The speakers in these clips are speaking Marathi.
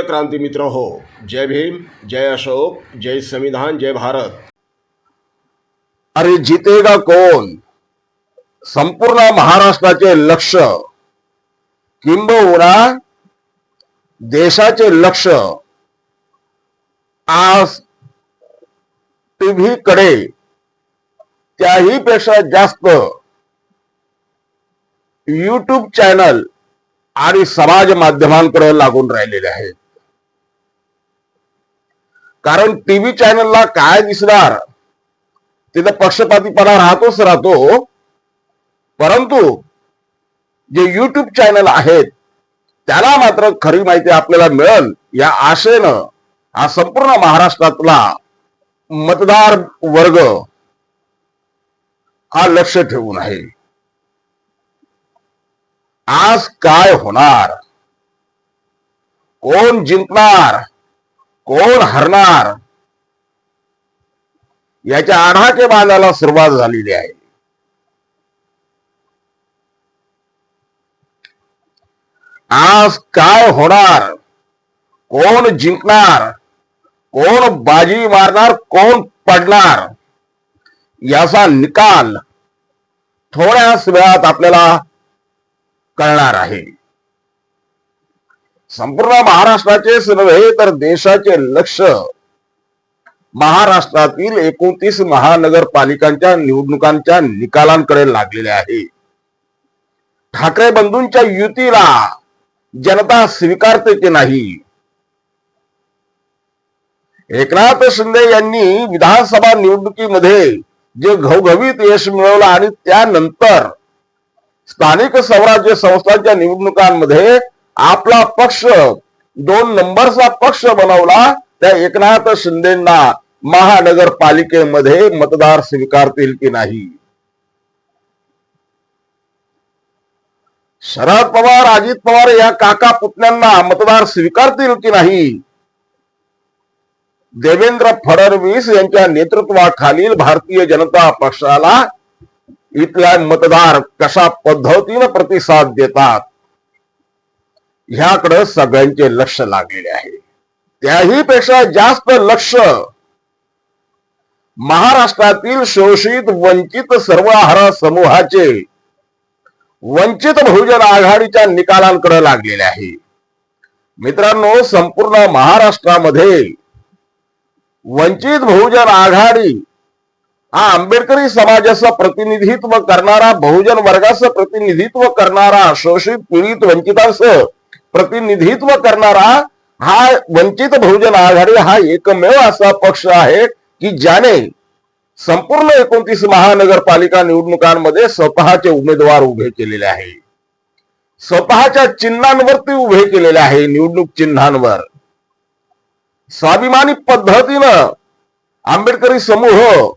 प्रिय क्रांती मित्र हो जय भीम जय अशोक जय संविधान जय भारत. अरे जितेगा कोण? संपूर्ण महाराष्ट्राचे लक्ष. किंबहुना देशाचे लक्ष. आज टीव्ही कडे त्याही पेक्षा जास्त युट्यूब चॅनल आणि समाज माध्यमांकडे लागून राहिलेले आहेत. कारण टीव्ही चॅनलला काय दिसणार? तिथं पक्षपातीपणा राहतोच राहतो. परंतु जे युट्यूब चॅनल आहेत त्याला मात्र खरी माहिती आपल्याला मिळेल. या आशेनं हा संपूर्ण महाराष्ट्रातला मतदार वर्ग हा लक्ष ठेवून आहे. आज काय होणार? कोण जिंकणार? कोण हरणार? याच्या आढाके बांधायला सुरुवात झालेली आहे. आज काय होणार? कोण जिंकणार? कोण बाजी मारणार? कोण पडणार? याचा निकाल थोड्याच वेळात आपल्याला कळणार आहे. संपूर्ण महाराष्ट्राचेच नव्हे तर देशाचे लक्ष महाराष्ट्रातील एकोणतीस महानगरपालिकांच्या निवडणुकांच्या निकालांकडे लागलेले आहे. ठाकरे बंधूंच्या युतीला जनता स्वीकारते की नाही? एकनाथ शिंदे यांनी विधानसभा निवडणुकीमध्ये जे घवघवीत यश मिळवलं आणि त्यानंतर स्थानिक स्वराज्य संस्थांच्या निवडणुकांमध्ये आपला पक्ष दोन नंबरचा पक्ष बनवला त्या एकनाथ शिंदेना महानगरपालिकेमध्ये मतदार स्वीकारतील की नाही? शरद पवार अजित पवार या काका पुतण्यांना मतदार स्वीकारतील की नाही? देवेंद्र फडणवीस यांच्या नेतृत्वाखालील भारतीय जनता पक्षाला इथल्या मतदार कशा पद्धतीनं प्रतिसाद देतात? ह्याकडं सगळ्यांचे लक्ष लागलेले आहे. त्याही पेक्षा जास्त लक्ष महाराष्ट्रातील शोषित वंचित सर्वहारा समूहाचे वंचित बहुजन आघाडीच्या निकालांकडे लागलेले आहे. मित्रांनो संपूर्ण महाराष्ट्रामध्ये वंचित बहुजन आघाडी हा आंबेडकरी समाजाचं प्रतिनिधित्व करणारा बहुजन वर्गाचं प्रतिनिधित्व करणारा शोषित पीडित वंचितांचं प्रतिनिधित्व करणारा हा वंचित बहुजन आघाडी हा एकमेव असा पक्ष आहे की ज्याने संपूर्ण एकोणतीस महानगरपालिका निवडणुकांमध्ये स्वतःचे उमेदवार उभे केलेले आहे. स्वतःच्या चिन्हांवरती उभे केलेले आहे निवडणूक चिन्हांवर. स्वाभिमानी पद्धतीनं आंबेडकरी समूह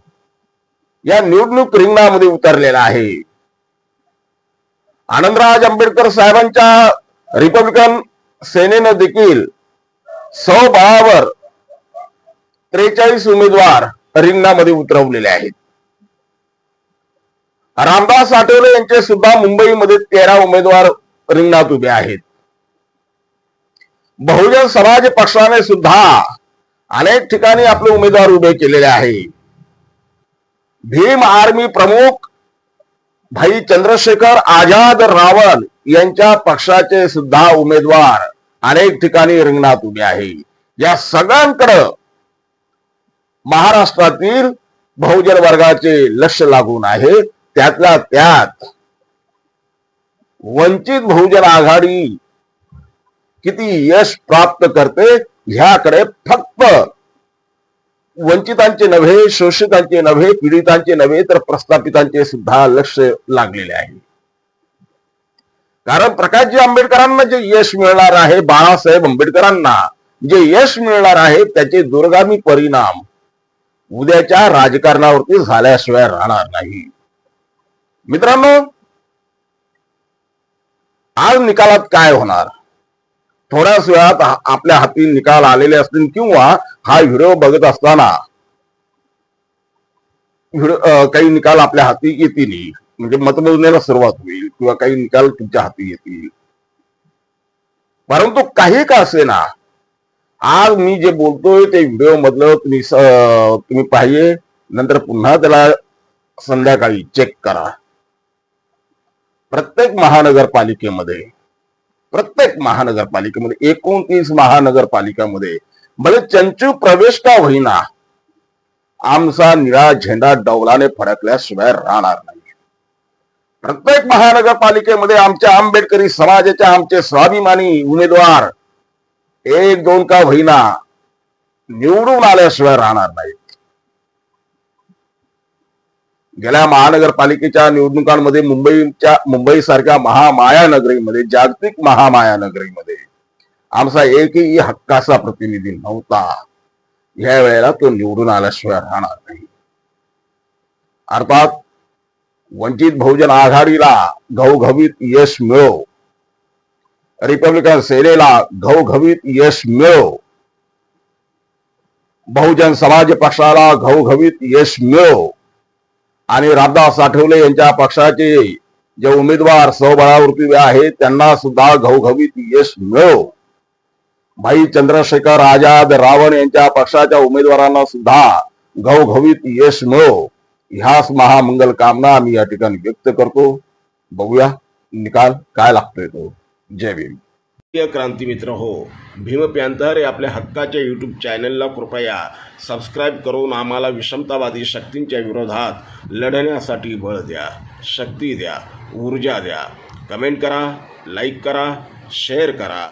या निवडणूक रिंगणामध्ये उतरलेला आहे. आनंदराज आंबेडकर साहेबांच्या रिपब्लिकन सेनेनं देखील स्वबळावर त्रेचाळीस उमेदवार रिंगणामध्ये उतरवलेले आहेत. रामदास आठवले यांचे सुद्धा मुंबईमध्ये तेरा उमेदवार रिंगणात उभे आहेत. बहुजन समाज पक्षाने सुद्धा अनेक ठिकाणी आपले उमेदवार उभे केलेले आहे. भीम आर्मी प्रमुख भाई चंद्रशेखर आझाद रावण यांच्या पक्षाचे सुद्धा उमेदवार अनेक ठिकाणी रिंगणात उभे आहे. या सगळ्यांकडं महाराष्ट्रातील बहुजन वर्गाचे लक्ष लागून आहे. त्यातल्या त्यात वंचित बहुजन आघाडी किती यश प्राप्त करते ह्याकडे फक्त वंचितांचे नव्हे शोषितांचे नव्हे पीडितांचे नव्हे तर प्रस्थापितांचे सुद्धा लक्ष लागलेले आहे. कारण प्रकाशजी आंबेडकरांना जे यश मिळणार आहे बाळासाहेब आंबेडकरांना जे यश मिळणार आहे त्याचे दुर्गामी परिणाम उद्याच्या राजकारणावरती झाल्याशिवाय राहणार नाही. मित्रांनो आज निकालात काय होणार? थोड्याच वेळात आपल्या हाती निकाल आलेले असतील किंवा हा व्हिडिओ बघत असताना काही निकाल आपल्या हाती येतील. म्हणजे मतमोजण्याला सुरुवात होईल किंवा काही निकाल तुमच्या हाती येतील. परंतु काही का असे ना आज मी जे बोलतोय ते व्हिडिओ मधलं तुम्ही तुम्ही पाहिजे नंतर पुन्हा त्याला संध्याकाळी चेक करा. प्रत्येक महानगरपालिकेमध्ये प्रत्येक महानगरपालिकेमध्ये एकोणतीस महानगरपालिकामध्ये भले म्हणजे चंचू प्रवेश का होईना आमचा निळा झेंडा डौलाने फडकल्याशिवाय राहणार नाही. प्रत्येक महानगरपालिकेमध्ये आमच्या आंबेडकरी समाजाच्या आमचे स्वाभिमानी उमेदवार एक दोन का होईना निवडून आल्याशिवाय राहणार नाहीत. गेल्या महानगरपालिकेच्या निवडणुकांमध्ये मुंबईच्या मुंबई सारख्या महामाया नगरीमध्ये जागतिक महामाया नगरीमध्ये आमचा एकही हक्काचा प्रतिनिधी नव्हता. या वेळेला तो निवडून आल्याशिवाय राहणार नाही. अर्थात वंचित बहुजन आघाडीला घवघवीत यश मिळो. रिपब्लिकन सेनेला घवघवीत यश मिळो. बहुजन समाज पक्षाला घवघवीत यश मिळो. आणि रामदास आठवले यांच्या पक्षाचे जे उमेदवार स्वबळावरती आहेत त्यांना सुद्धा घवघवीत यश मिळो. भाई चंद्रशेखर आझाद रावण यांच्या पक्षाच्या उमेदवारांना सुद्धा घवघवीत यश मिळो. ह्याच महामंगल कामना आम्ही या ठिकाणी व्यक्त करतो. बघूया निकाल काय लागतोय तो. जय भीम. प्रिय क्रांती मित्र हो भीम प्यांतर हे आपल्या हक्काच्या यूट्यूब चॅनलला कृपया सबस्क्राईब करून आम्हाला विषमतावादी शक्तींच्या विरोधात लढण्यासाठी बळ द्या शक्ती द्या ऊर्जा द्या. कमेंट करा लाईक करा शेअर करा.